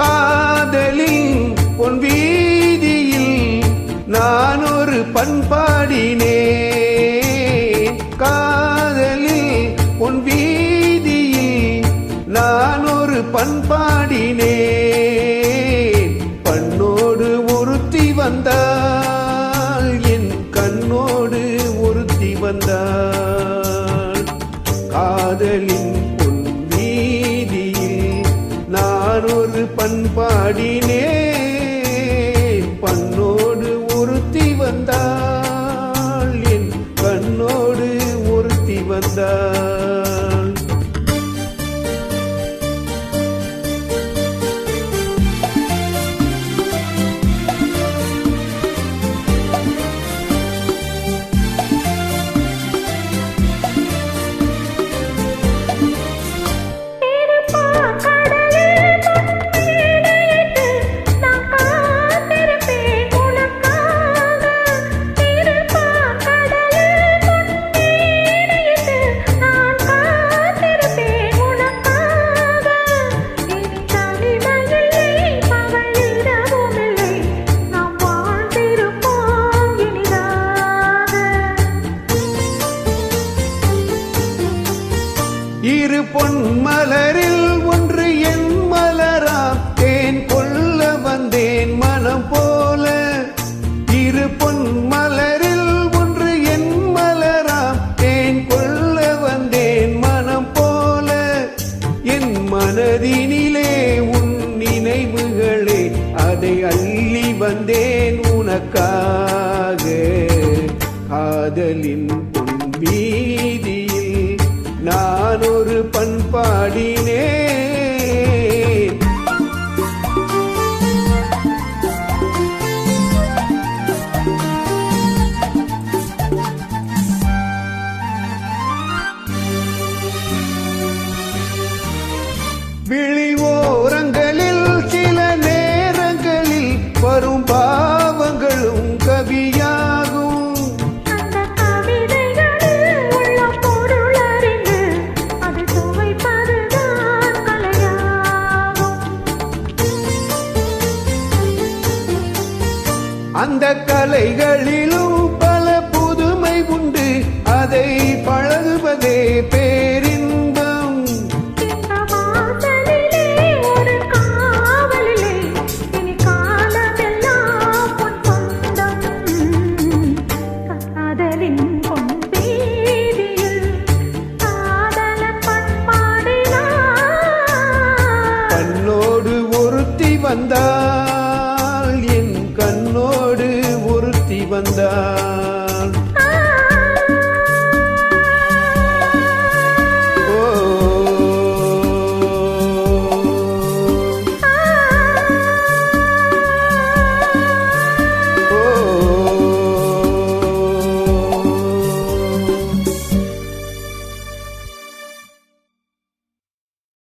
காதலி உன் வீதியில் நான் ஒரு பண்பாடினே காதலி உன் வீதியில் நான் ஒரு பண்பாடினே பண்ணோடு ஒருத்தி வந்தாள் என் கண்ணோடு ஒருத்தி வந்தாள். காதலின் பண்பாடினே. இரு பொன் மலரில் ஒன்று என் மலரா தேன் கொள்ள வந்தேன் மனம் போல. இரு பொன் மலரில் ஒன்று என் மலரா தேன் கொள்ள வந்தேன் மனம் போல. என் மனதினிலே உன் நினைவுகளே அதை அள்ளி வந்தேன் உனக்காக. காதலின் பண்பாடினே. அந்த கலைகளிலும் பல புதுமை உண்டு. அதை பழகுவதே பேரின்பம். இந்த வாசலிலே ஒரு என் கண்ணோடு ஒருத்தி வந்தாள்